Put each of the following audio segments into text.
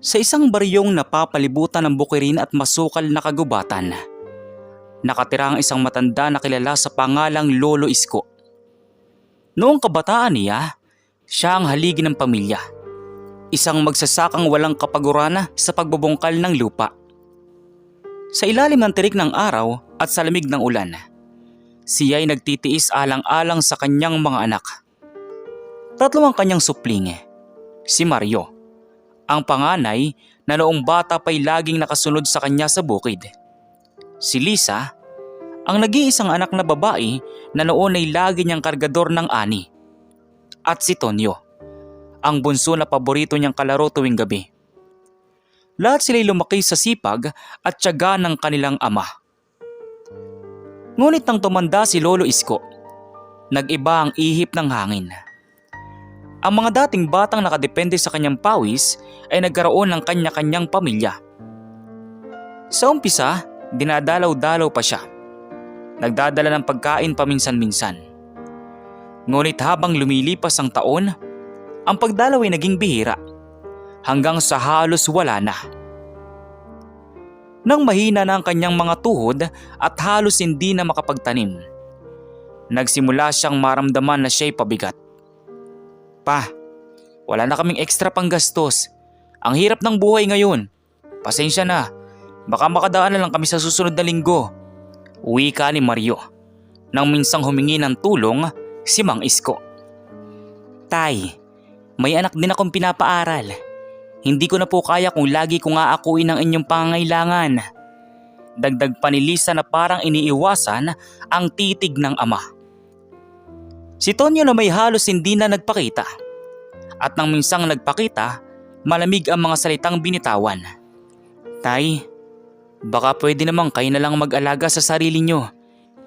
Sa isang baryong napapalibutan ng bukirin at masukal na kagubatan, nakatira ang isang matanda na kilala sa pangalang Lolo Isko. Noong kabataan niya, siya ang haligi ng pamilya. Isang magsasakang walang kapagurana sa pagbubungkal ng lupa. Sa ilalim ng tirik ng araw at sa lamig ng ulan, siya ay nagtitiis alang-alang sa kanyang mga anak. Tatlo ang kanyang supling, si Mario, ang panganay na noong bata pa'y laging nakasunod sa kanya sa bukid. Si Lisa, ang nag-iisang anak na babae na noon ay lagi niyang kargador ng ani. At si Tonyo, ang bunso na paborito niyang kalaro tuwing gabi. Lahat sila'y lumaki sa sipag at tiyaga ng kanilang ama. Ngunit nang tumanda si Lolo Isko, nag-iba ang ihip ng hangin. Ang mga dating batang nakadepende sa kanyang pawis ay nagkaroon ng kanya-kanyang pamilya. Sa umpisa, dinadalaw-dalaw pa siya. Nagdadala ng pagkain paminsan-minsan. Ngunit habang lumilipas ang taon, ang pagdalaw ay naging bihira hanggang sa halos wala na. Nang mahina na ang kanyang mga tuhod at halos hindi na makapagtanim, nagsimula siyang maramdaman na siya'y pabigat. Pa, wala na kaming extra pang gastos. Ang hirap ng buhay ngayon. Pasensya na, baka makadaan na lang kami sa susunod na linggo. Uwi ka ni Mario. Nang minsang humingi ng tulong si Mang Isko. Tay, may anak din akong pinapaaral. Hindi ko na po kaya kung lagi ko nga akuin ang inyong pangangailangan. Dagdag pa ni Lisa na parang iniiwasan ang titig ng ama. Si Tonyo na may halos hindi na nagpakita. At nang minsang nagpakita, malamig ang mga salitang binitawan. Tay, baka pwede naman kayo na lang mag-alaga sa sarili nyo.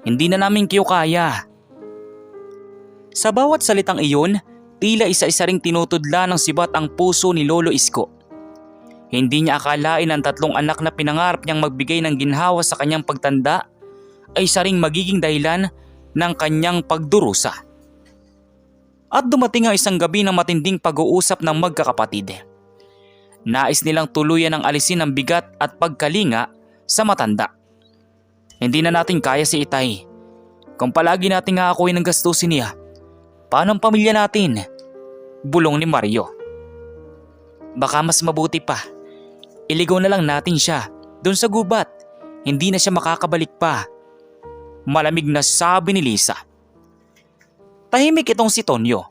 Hindi na namin kayo kaya. Sa bawat salitang iyon, tila isa-isa ring tinutudla ng sibat ang puso ni Lolo Isko. Hindi niya akalain ang tatlong anak na pinangarap niyang magbigay ng ginhawa sa kanyang pagtanda ay isa ring magiging dahilan ng kanyang pagdurusa. At dumating ang isang gabi ng matinding pag-uusap ng magkakapatid. Nais nilang tuluyan ang alisin ang bigat at pagkalinga sa matanda. Hindi na natin kaya si Itay. Kung palagi natin aakuin ng gastusin niya, paano ang pamilya natin? Bulong ni Mario. Baka mas mabuti pa. Iligaw na lang natin siya doon sa gubat. Hindi na siya makakabalik pa. Malamig na sabi ni Lisa. Tahimik itong si Tonyo.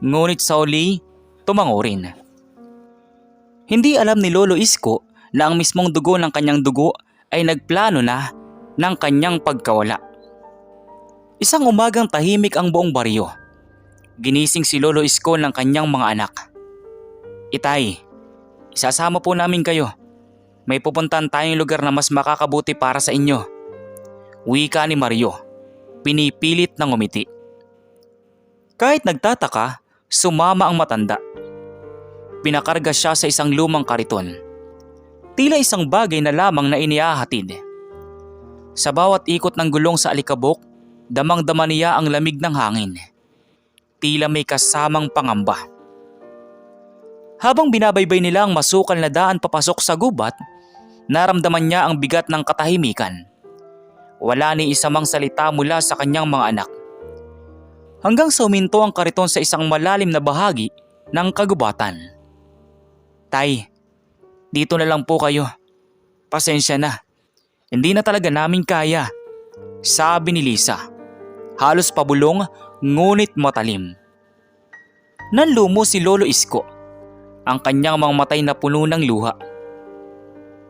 Ngunit sa uli, tumango rin. Hindi alam ni Lolo Isko na ang mismong dugo ng kanyang dugo ay nagplano na ng kanyang pagkawala. Isang umagang tahimik ang buong baryo. Ginising si Lolo Isko ng kanyang mga anak. Itay, isasama po namin kayo. May pupuntan tayong lugar na mas makakabuti para sa inyo. Wika ni Mario. Pinipilit ng umiti. Kahit nagtataka, sumama ang matanda. Pinakarga siya sa isang lumang kariton. Tila isang bagay na lamang na iniahatid. Sa bawat ikot ng gulong sa alikabok, damang-dama niya ang lamig ng hangin. Tila may kasamang pangamba. Habang binabaybay nila ang masukal na daan papasok sa gubat, naramdaman niya ang bigat ng katahimikan. Wala ni isa mang salita mula sa kanyang mga anak. Hanggang sa uminto ang kariton sa isang malalim na bahagi ng kagubatan. Tay, dito na lang po kayo. Pasensya na. Hindi na talaga namin kaya. Sabi ni Lisa. Halos pabulong ngunit matalim. Nanlumo si Lolo Isko. Ang kanyang mga matay na puno ng luha.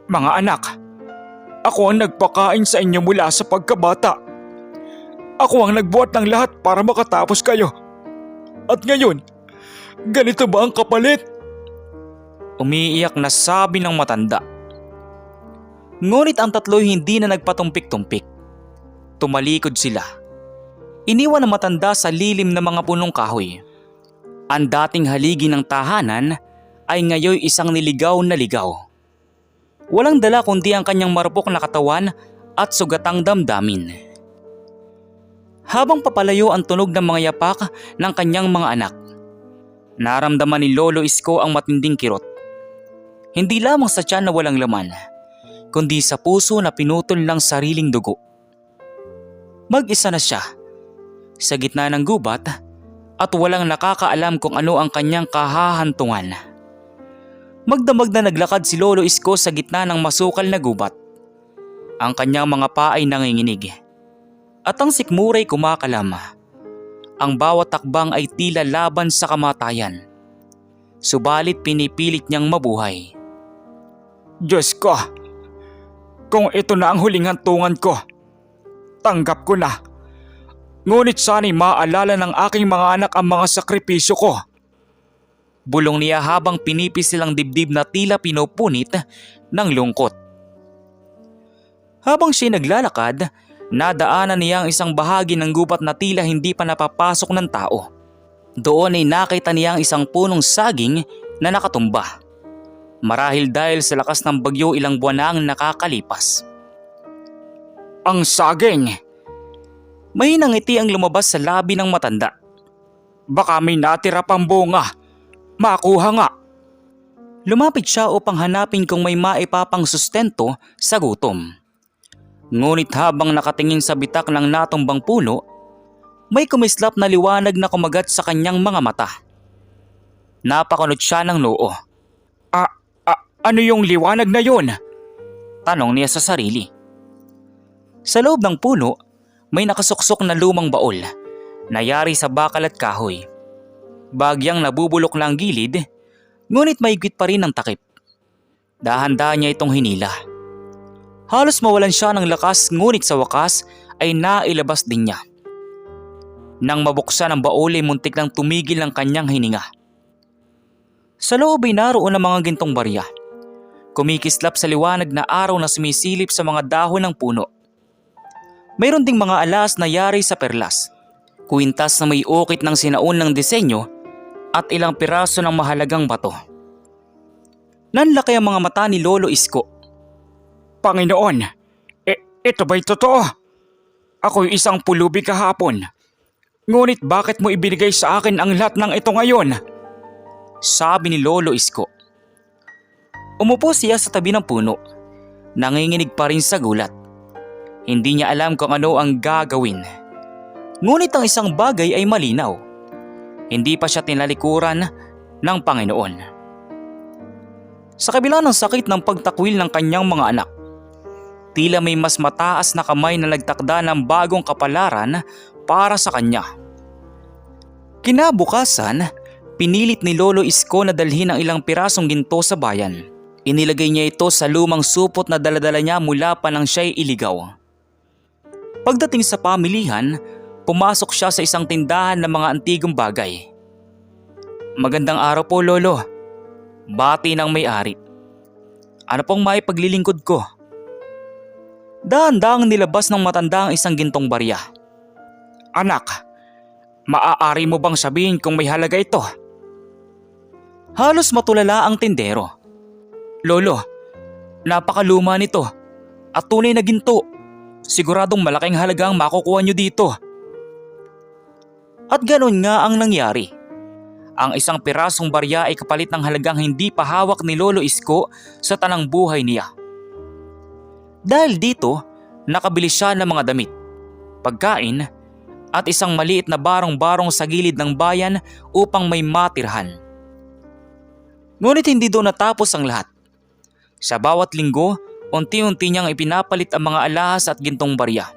Mga anak, ako ang nagpakain sa inyo mula sa pagkabata. Ako ang nagbuhat ng lahat para makatapos kayo. At ngayon, ganito ba ang kapalit? Umiiyak na sabi ng matanda. Ngunit ang tatlo'y hindi na nagpatumpik-tumpik. Tumalikod sila. Iniwan ang matanda sa lilim ng mga punong kahoy. Ang dating haligi ng tahanan ay ngayoy isang niligaw na ligaw. Walang dala kundi ang kanyang marupok na katawan at sugatang damdamin. Habang papalayo ang tunog ng mga yapak ng kanyang mga anak, naramdaman ni Lolo Isko ang matinding kirot. Hindi lamang sa tiyan na walang laman, kundi sa puso na pinutol ng sariling dugo. Mag-isa na siya, sa gitna ng gubat at walang nakakaalam kung ano ang kanyang kahahantungan. Magdamag na naglakad si Lolo Isko sa gitna ng masukal na gubat. Ang kanyang mga paa ay nanginginig. At ang sikmuray kumakalama. Ang bawat takbang ay tila laban sa kamatayan. Subalit pinipilit niyang mabuhay. Diyos ko! Kung ito na ang huling hantungan ko, tanggap ko na. Ngunit sana'y maalala ng aking mga anak ang mga sakripisyo ko. Bulong niya habang pinipis silang dibdib na tila pinupunit ng lungkot. Habang siya naglalakad, nadaanan niya ang isang bahagi ng gubat na tila hindi pa napapasok ng tao. Doon ay nakita niya ang isang punong saging na nakatumba. Marahil dahil sa lakas ng bagyo ilang buwan na ang nakakalipas. Ang saging! May nangiti ang lumabas sa labi ng matanda. Baka may natira pang bunga. Makuha nga. Lumapit siya upang hanapin kung may maipapang sustento sa gutom. Ngunit habang nakatingin sa bitak ng natumbang puno, may kumislap na liwanag na kumagat sa kanyang mga mata. Napakunot siya ng noo. Ah, ah, ano yung liwanag na yun? Tanong niya sa sarili. Sa loob ng puno, may nakasuksok na lumang baol, nayari sa bakal at kahoy. Bagyang nabubulok na ang gilid, ngunit may pa rin ang takip. Dahan-dahan niya itong hinila. Halos mawalan siya ng lakas ngunit sa wakas ay nailabas din niya. Nang mabuksan ang baol ay muntik nang tumigil ang kanyang hininga. Sa loob ay naroon ang mga gintong barya. Kumikislap sa liwanag na araw na sumisilip sa mga dahon ng puno. Mayroon ding mga alas na yari sa perlas. Kuwintas na may ukit ng sinaun ng disenyo at ilang piraso ng mahalagang bato. Nanlaki ang mga mata ni Lolo Isko. Panginoon, e- ito ba'y totoo? Ako'y isang pulubi kahapon. Ngunit bakit mo ibinigay sa akin ang lahat ng ito ngayon? Sabi ni Lolo Isko. Umupo siya sa tabi ng puno. Nanginginig pa rin sa gulat. Hindi niya alam kung ano ang gagawin. Ngunit ang isang bagay ay malinaw. Hindi pa siya tinalikuran ng Panginoon. Sa kabila ng sakit ng pagtakwil ng kanyang mga anak, tila may mas mataas na kamay na nagtakda ng bagong kapalaran para sa kanya. Kinabukasan, pinilit ni Lolo Isko na dalhin ang ilang pirasong ginto sa bayan. Inilagay niya ito sa lumang supot na daladala niya mula pa nang siya'y iligaw. Pagdating sa pamilihan, pumasok siya sa isang tindahan ng mga antigong bagay. Magandang araw po, Lolo. Bati ng may-ari. Ano pong maipaglilingkod ko? Dahan-dahang nilabas ng matanda ang isang gintong barya. Anak, maaari mo bang sabihin kung may halaga ito? Halos matulala ang tindero. Lolo, napakaluma nito at tunay na ginto. Siguradong malaking halaga ang makukuha nyo dito. At ganon nga ang nangyari. Ang isang pirasong barya ay kapalit ng halagang hindi pa hawak ni Lolo Isko sa tanang buhay niya. Dahil dito, nakabili siya ng mga damit, pagkain, at isang maliit na barong-barong sa gilid ng bayan upang may matirhan. Ngunit hindi doon natapos ang lahat. Sa bawat linggo, unti-unti niyang ipinapalit ang mga alahas at gintong barya.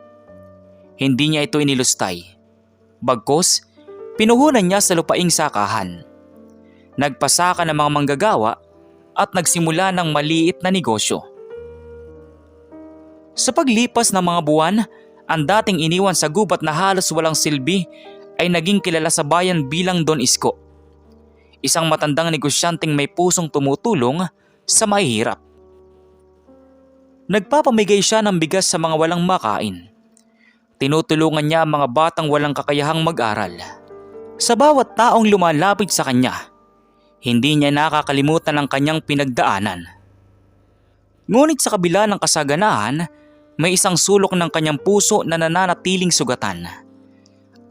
Hindi niya ito inilustay. Bagkos, pinuhunan niya sa lupaing sakahan. Nagpasaka ng mga manggagawa at nagsimula ng maliit na negosyo. Sa paglipas ng mga buwan, ang dating iniwan sa gubat na halos walang silbi ay naging kilala sa bayan bilang Don Isko. Isang matandang negosyanteng may pusong tumutulong sa mahihirap. Nagpapamigay siya ng bigas sa mga walang makain. Tinutulungan niya ang mga batang walang kakayahang mag-aral. Sa bawat taong lumalapit sa kanya, hindi niya nakakalimutan ang kanyang pinagdaanan. Ngunit sa kabila ng kasaganahan, may isang sulok ng kanyang puso na nananatiling sugatan.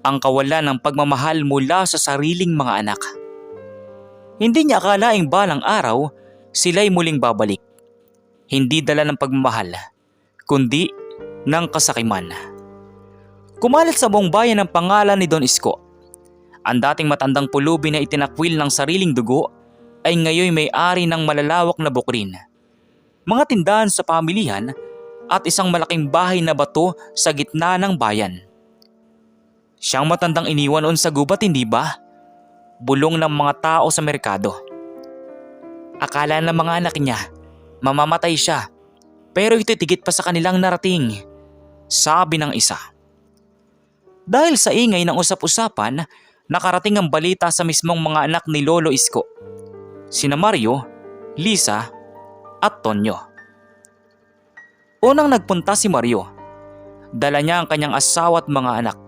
Ang kawalan ng pagmamahal mula sa sariling mga anak. Hindi niya akalaing balang araw, sila'y muling babalik. Hindi dala ng pagmamahal, kundi ng kasakiman. Kumalat sa buong bayan ang pangalan ni Don Isko. Ang dating matandang pulubi na itinakwil ng sariling dugo ay ngayon may-ari ng malalawak na bukrin. Mga tindahan sa pamilihan at isang malaking bahay na bato sa gitna ng bayan. Siyang matandang iniwan on sa gubat hindi ba? Bulong ng mga tao sa merkado. Akala ng mga anak niya, mamamatay siya. Pero ito'y tigit pa sa kanilang narating. Sabi ng isa. Dahil sa ingay ng usap-usapan, nakarating ang balita sa mismong mga anak ni Lolo Isko. Sina Mario, Lisa, at Tonyo. Unang nagpunta si Mario. Dala niya ang kanyang asawa at mga anak.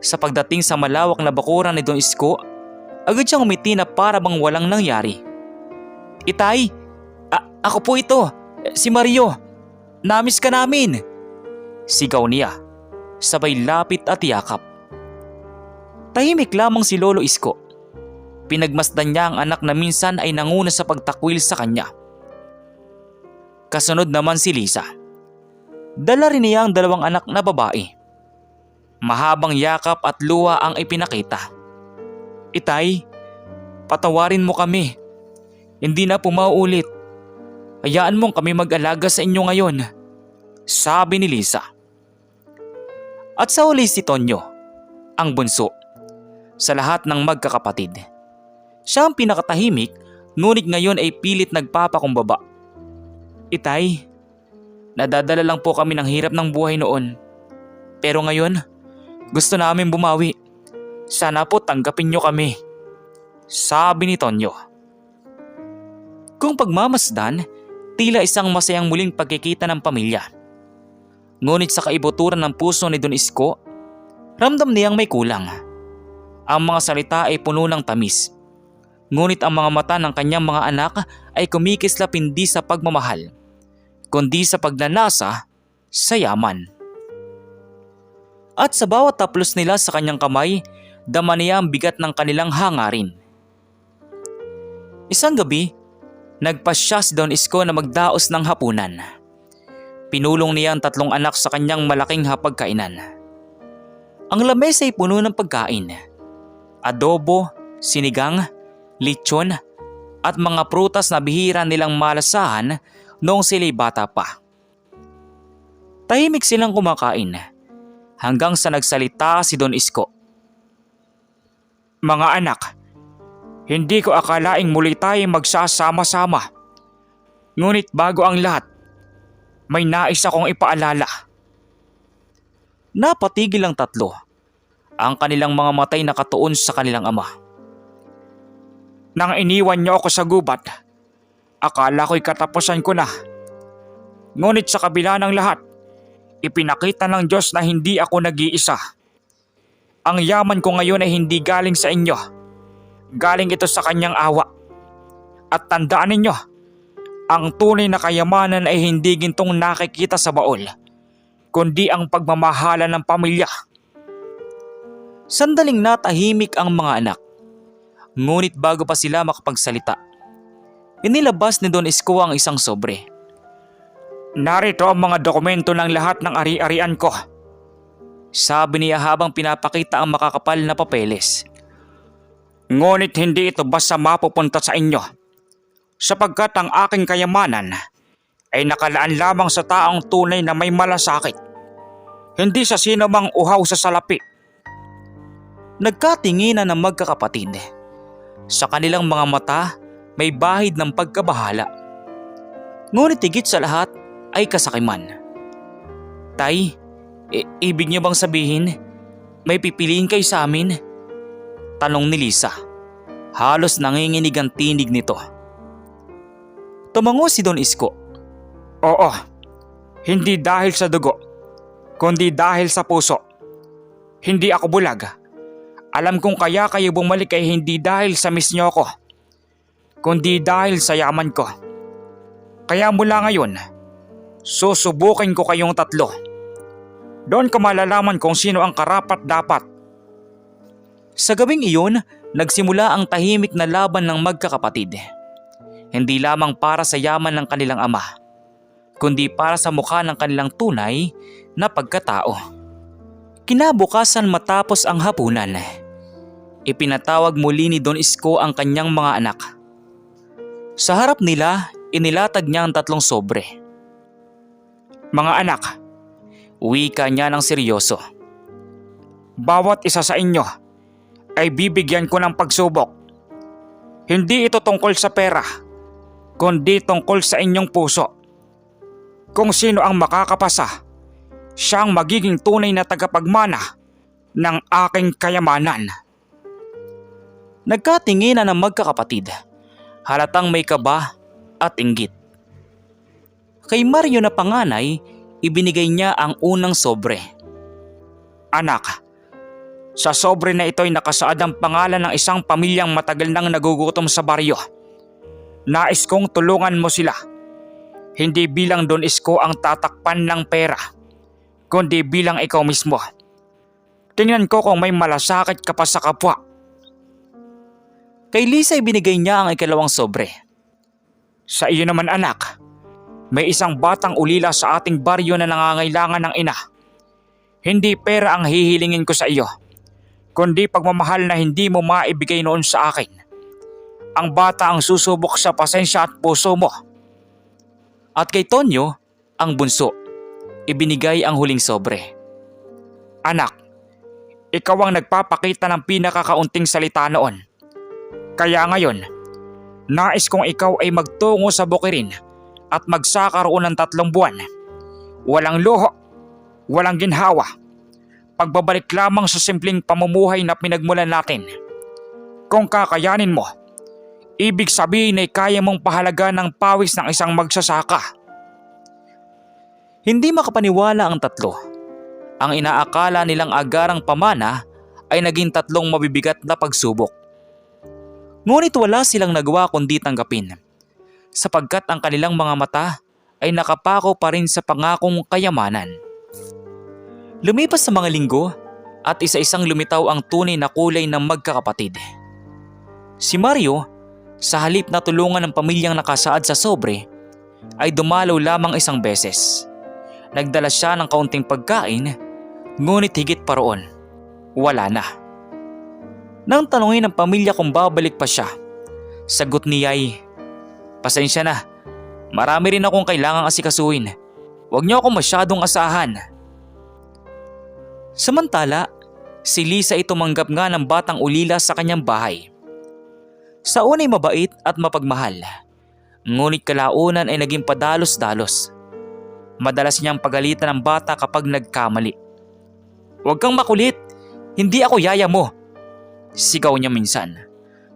Sa pagdating sa malawak na bakuran ni Don Isko, agad siyang umiti na para bang walang nangyari. Itay, a- ako po ito, si Mario. Namis ka namin. Sigaw niya, sabay lapit at yakap. Tahimik lamang si Lolo Isko. Pinagmasdan niya ang anak na minsan ay nanguna sa pagtakwil sa kanya. Kasunod naman si Lisa. Dala rin niya ang dalawang anak na babae. Mahabang yakap at luha ang ipinakita. Itay, patawarin mo kami. Hindi na po mauulit. Hayaan mong kami mag-alaga sa inyo ngayon. Sabi ni Lisa. At sa huli si Tonyo, ang bunso. Sa lahat ng magkakapatid. Siya ang pinakatahimik ngunit ngayon ay pilit nagpapakumbaba. Itay, nadadala lang po kami ng hirap ng buhay noon. Pero ngayon, gusto namin bumawi. Sana po tanggapin nyo kami. Sabi ni Tonyo. Kung pagmamasdan, tila isang masayang muling pagkikita ng pamilya. Ngunit sa kaibuturan ng puso ni Don Isko, ramdam niyang may kulang. Ang mga salita ay puno ng tamis. Ngunit ang mga mata ng kanyang mga anak ay kumikislap hindi sa pagmamahal, kundi sa pagnanasa sa yaman. At sa bawat taplos nila sa kanyang kamay, dama niya ang bigat ng kanilang hangarin. Isang gabi, nagpasya si Don Isko na magdaos ng hapunan. Pinulong niya ang tatlong anak sa kanyang malaking hapagkainan. Ang lamesa ay puno ng pagkain. Adobo, sinigang, lechon, at mga prutas na bihira nilang malasahan noong sila'y bata pa. Tahimik silang kumakain hanggang sa nagsalita si Don Isko. Mga anak, hindi ko akalaing muli tayo magsasama-sama. Ngunit bago ang lahat, may nais akong ipaalala. Napatigil ang tatlo. Ang kanilang mga matay nakatuon sa kanilang ama. Nang iniwan niyo ako sa gubat, akala ko'y katapusan ko na. Ngunit sa kabila ng lahat, ipinakita ng Diyos na hindi ako nag-iisa. Ang yaman ko ngayon ay hindi galing sa inyo. Galing ito sa kanyang awa. At tandaan ninyo, ang tunay na kayamanan ay hindi gintong nakikita sa baol, kundi ang pagmamahala ng pamilya. Sandaling natahimik ang mga anak. Ngunit bago pa sila makapagsalita, inilabas ni Don Isko ang isang sobre. Narito ang mga dokumento ng lahat ng ari-arian ko. Sabi niya habang pinapakita ang makakapal na papeles. Ngunit hindi ito basta mapupunta sa inyo. Sapagkat ang aking kayamanan ay nakalaan lamang sa taong tunay na may malasakit. Hindi sa sino mang uhaw sa salapi. Nagkatinginan ng magkakapatid. Sa kanilang mga mata may bahid ng pagkabahala. Ngunit higit sa lahat ay kasakiman. Tay, i- ibig niyo bang sabihin may pipiliin kayo sa amin? Tanong ni Lisa. Halos nanginginig ang tinig nito. Tumango si Don Isko. Oo, hindi dahil sa dugo, kundi dahil sa puso. Hindi ako bulag. Alam kong kaya kayo bumalik ay hindi dahil sa miss niyo ako, kundi dahil sa yaman ko. Kaya mula ngayon, susubukin ko kayong tatlo. Doon ko malalaman kung sino ang karapat dapat. Sa gabing iyon, nagsimula ang tahimik na laban ng magkakapatid. hindi lamang para sa yaman ng kanilang ama, kundi para sa mukha ng kanilang tunay na pagkatao. Kinabukasan matapos ang hapunan, ipinatawag muli ni Don Isko ang kanyang mga anak. Sa harap nila, inilatag niya ang tatlong sobre. Mga anak, wika niya ng seryoso. Bawat isa sa inyo ay bibigyan ko ng pagsubok. Hindi ito tungkol sa pera, kundi tungkol sa inyong puso. Kung sino ang makakapasa, siya ang magiging tunay na tagapagmana ng aking kayamanan. Nagkatinginan ng magkakapatid, halatang may kaba at inggit. Kay Mario na panganay, ibinigay niya ang unang sobre. Anak, sa sobre na ito ay nakasaad ang pangalan ng isang pamilyang matagal nang nagugutom sa baryo. Nais kong tulungan mo sila. Hindi bilang Don Isko ang tatakpan ng pera, kundi bilang ikaw mismo. Tingnan ko kung may malasakit ka pa sa kapwa. Kay Lisa ibinigay niya ang ikalawang sobre. Sa iyo naman anak, may isang batang ulila sa ating baryo na nangangailangan ng ina. Hindi pera ang hihilingin ko sa iyo, kundi pagmamahal na hindi mo maibigay noon sa akin. Ang bata ang susubok sa pasensya at puso mo. At kay Tonyo, ang bunso, ibinigay ang huling sobre. Anak, ikaw ang nagpapakita ng pinakakaunting salita noon. Kaya ngayon, nais kong ikaw ay magtungo sa bukirin at magsakaroon ng tatlong buwan. Walang luho, walang ginhawa. Pagbabalik lamang sa simpleng pamumuhay na pinagmulan natin. Kung kakayanin mo, ibig sabihin ay kaya mong pahalaga ng pawis ng isang magsasaka. Hindi makapaniwala ang tatlo. Ang inaakala nilang agarang pamana ay naging tatlong mabibigat na pagsubok. Ngunit wala silang nagawa kundi tanggapin sapagkat ang kanilang mga mata ay nakapako pa rin sa pangakong kayamanan. Lumipas sa mga linggo at isa-isang lumitaw ang tunay na kulay ng magkakapatid. Si Mario, sa halip na tulungan ng pamilyang nakasaad sa sobre, ay dumalaw lamang isang beses. Nagdala siya ng kaunting pagkain, ngunit higit pa roon, wala na. Nang tanungin ng pamilya kung babalik pa siya, sagot niya ay, Pasensya na, marami rin akong kailangang asikasuhin. Huwag niyo ako masyadong asahan. Samantala, si Lisa ay tumanggap nga ng batang ulila sa kanyang bahay. Sa unay mabait at mapagmahal, ngunit kalaunan ay naging padalos-dalos. Madalas niyang pagalitan ng bata kapag nagkamali. Huwag kang makulit, hindi ako yaya mo. Sigaw niya minsan.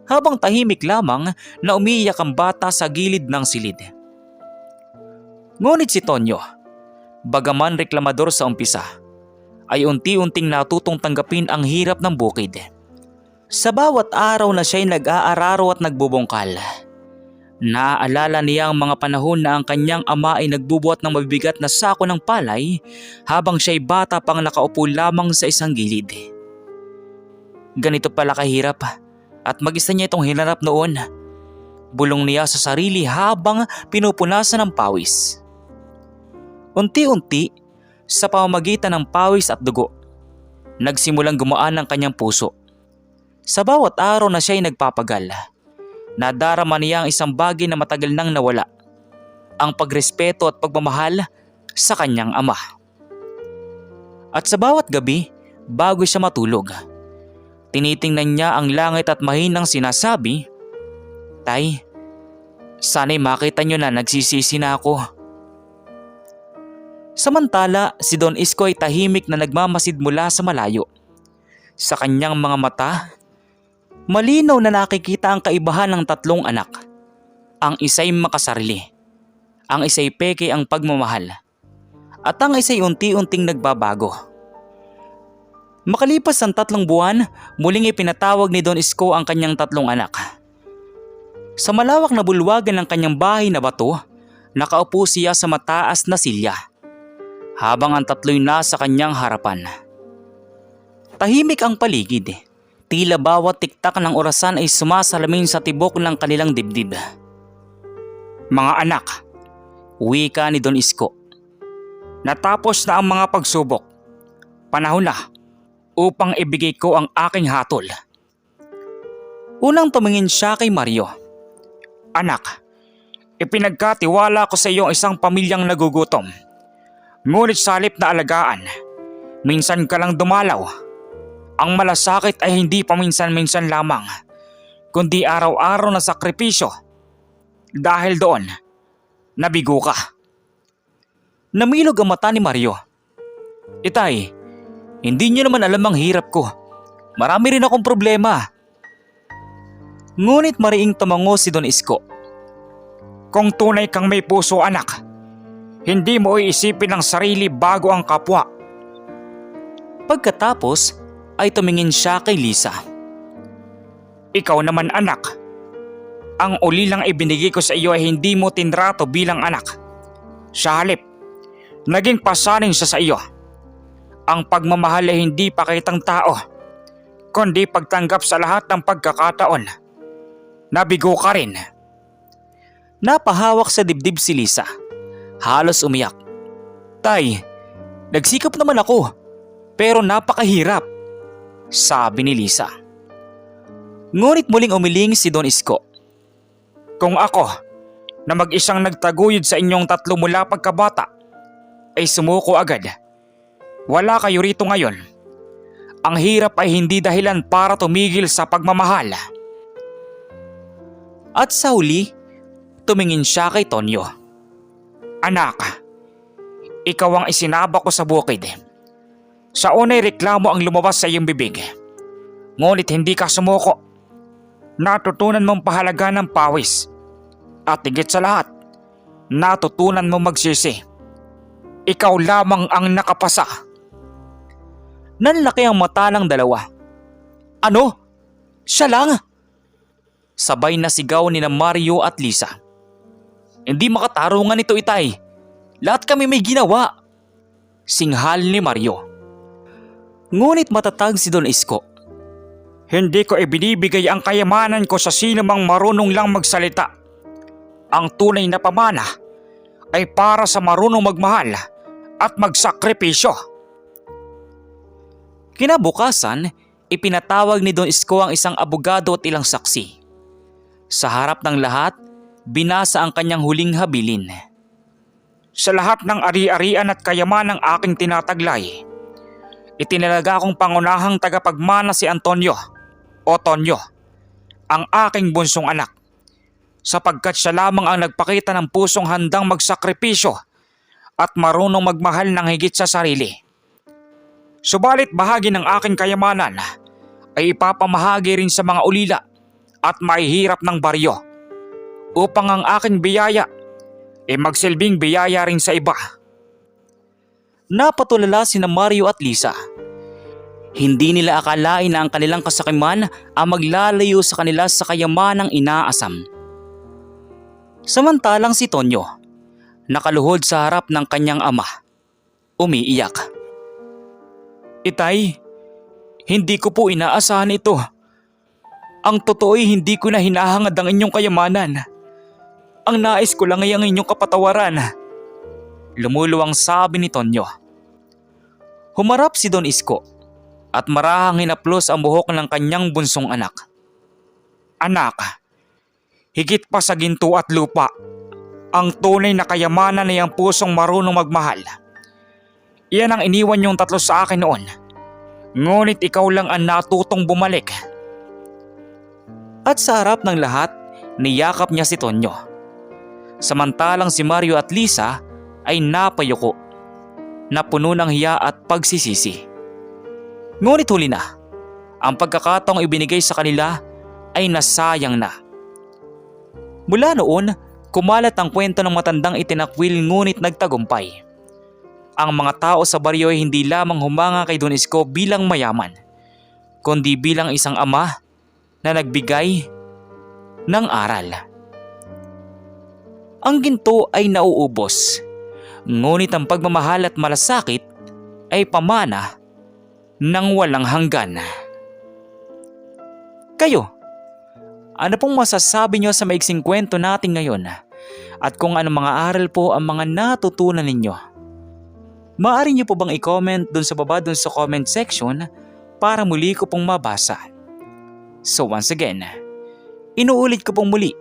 Habang tahimik lamang na umiiyak ang bata sa gilid ng silid. Ngunit si Tonyo, bagaman reklamador sa umpisa, ay unti-unting natutong tanggapin ang hirap ng bukid. Sa bawat araw na siya'y nag-aararo at nagbubungkal, naaalala niya ang mga panahon na ang kanyang ama ay nagbubuhat ng mabibigat na sako ng palay habang siya'y bata pang nakaupo lamang sa isang gilid. Ganito pala kahirap at mag-isa niya itong hinarap noon. Bulong niya sa sarili habang pinupunasan ng pawis. Unti-unti, sa pamamagitan ng pawis at dugo, nagsimulang gumaan ang kanyang puso. Sa bawat araw na siya'y nagpapagal, nadarama niya ang isang bagay na matagal nang nawala, ang pagrespeto at pagmamahal sa kanyang ama. At sa bawat gabi, bago siya matulog, tinitingnan niya ang langit at mahinang sinasabi, Tay, sana'y makita niyo na nagsisisi na ako. Samantala, si Don Isko ay tahimik na nagmamasid mula sa malayo. Sa kanyang mga mata, malinaw na nakikita ang kaibahan ng tatlong anak. Ang isa'y makasarili, ang isa'y peke ang pagmamahal, at ang isa'y unti-unting nagbabago. Makalipas ang tatlong buwan, muling ipinatawag ni Don Isko ang kanyang tatlong anak. Sa malawak na bulwagan ng kanyang bahay na bato, nakaupo siya sa mataas na silya habang ang tatlo'y nasa kanyang harapan. Tahimik ang paligid. Tila bawat tiktak ng orasan ay sumasalamin sa tibok ng kanilang dibdib. Mga anak, wika ni Don Isko. Natapos na ang mga pagsubok. Panahon na upang ibigay ko ang aking hatol. Unang tumingin siya kay Mario. Anak, ipinagkatiwala ko sa iyo ang isang pamilyang nagugutom. Ngunit sa halip na alagaan, minsan ka lang dumalaw. Ang malasakit ay hindi paminsan-minsan lamang, kundi araw-araw na sakripisyo. Dahil doon, nabigo ka. Namilog ang mata ni Mario. Itay, hindi niyo naman alam ang hirap ko. Marami rin akong problema. Ngunit mariing tumango si Don Isko. Kung tunay kang may puso anak, hindi mo iisipin ang sarili bago ang kapwa. Pagkatapos ay tumingin siya kay Lisa. Ikaw naman anak, ang ulilang ibinigay ko sa iyo ay hindi mo tinrato bilang anak. Sa halip, naging pasanin siya sa iyo. Ang pagmamahal ay hindi pakitang tao, kundi pagtanggap sa lahat ng pagkakataon. Nabigo ka rin. Napahawak sa dibdib si Lisa. Halos umiyak. Tay, nagsikap naman ako, pero napakahirap. Sabi ni Lisa. Ngunit muling umiling si Don Isko. Kung ako, na mag-isang nagtaguyod sa inyong tatlo mula pagkabata, ay sumuko agad. Wala kayo rito ngayon. Ang hirap ay hindi dahilan para tumigil sa pagmamahal. At sa huli, tumingin siya kay Tonyo. Anak, ikaw ang isinaba ko sa bukid. Sa unay reklamo ang lumabas sa iyong bibig. Ngunit hindi ka sumuko. Natutunan mong pahalaga ng pawis. At higit sa lahat, natutunan mong magsisi. Ikaw lamang ang nakapasa. Nanlaki ang mata ng dalawa. Ano? Siya lang? Sabay na sigaw ni na Mario at Lisa. Hindi makatarungan ito itay. Lahat kami may ginawa. Singhal ni Mario. Ngunit matatag si Don Isko. Hindi ko ibinibigay ang kayamanan ko sa sino mang marunong lang magsalita. Ang tunay na pamana ay para sa marunong magmahal at magsakripisyo. Kinabukasan, ipinatawag ni Don Isko ang isang abogado at ilang saksi. Sa harap ng lahat, binasa ang kanyang huling habilin. Sa lahat ng ari-arian at kayaman ng aking tinataglay, itinalaga kong pangunahang tagapagmana si Antonio o Tonyo, ang aking bunsong anak, sapagkat siya lamang ang nagpakita ng pusong handang magsakripisyo at marunong magmahal ng higit sa sarili. Subalit bahagi ng aking kayamanan ay ipapamahagi rin sa mga ulila at mahihirap ng baryo upang ang aking biyaya ay magsilbing biyaya rin sa iba. Napatulala sina Mario at Lisa. Hindi nila akalain na ang kanilang kasakiman ang maglalayo sa kanila sa kayamanang inaasam. Samantalang si Tonyo, nakaluhod sa harap ng kanyang ama, umiiyak. Itay, hindi ko po inaasahan ito. Ang totoo ay hindi ko na hinahangad ang inyong kayamanan. Ang nais ko lang ay ang inyong kapatawaran. Lumuluwang sabi ni Tonyo. Humarap si Don Isko at marahang hinaplos ang buhok ng kanyang bunsong anak. Anak, higit pa sa ginto at lupa, ang tunay na kayamanan ay ang pusong marunong magmahal. Iyan ang iniwan yung tatlo sa akin noon. Ngunit ikaw lang ang natutong bumalik. At sa harap ng lahat, niyakap niya si Tonyo. Samantalang si Mario at Lisa ay napayuko, na puno ng hiya at pagsisisi. Ngunit huli na, ang pagkakataong ibinigay sa kanila ay nasayang na. Mula noon, kumalat ang kwento ng matandang itinakwil ngunit nagtagumpay. Ang mga tao sa baryo ay hindi lamang humanga kay Don Isko bilang mayaman, kundi bilang isang ama na nagbigay ng aral. Ang ginto ay nauubos, ngunit ang pagmamahal at malasakit ay pamana ng walang hanggan. Kayo, ano pong masasabi nyo sa maiksing kwento natin ngayon? at kung ano mga aral po ang mga natutunan ninyo. Maaari niyo po bang i-comment dun sa baba dun sa comment section para muli ko pong mabasa. So once again, inuulit ko pong muli.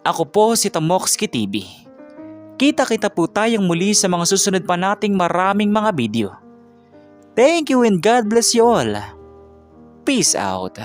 Ako po si Tamoxki TV. Kita-kita po tayong muli sa mga susunod pa nating maraming mga video. Thank you and God bless you all. Peace out.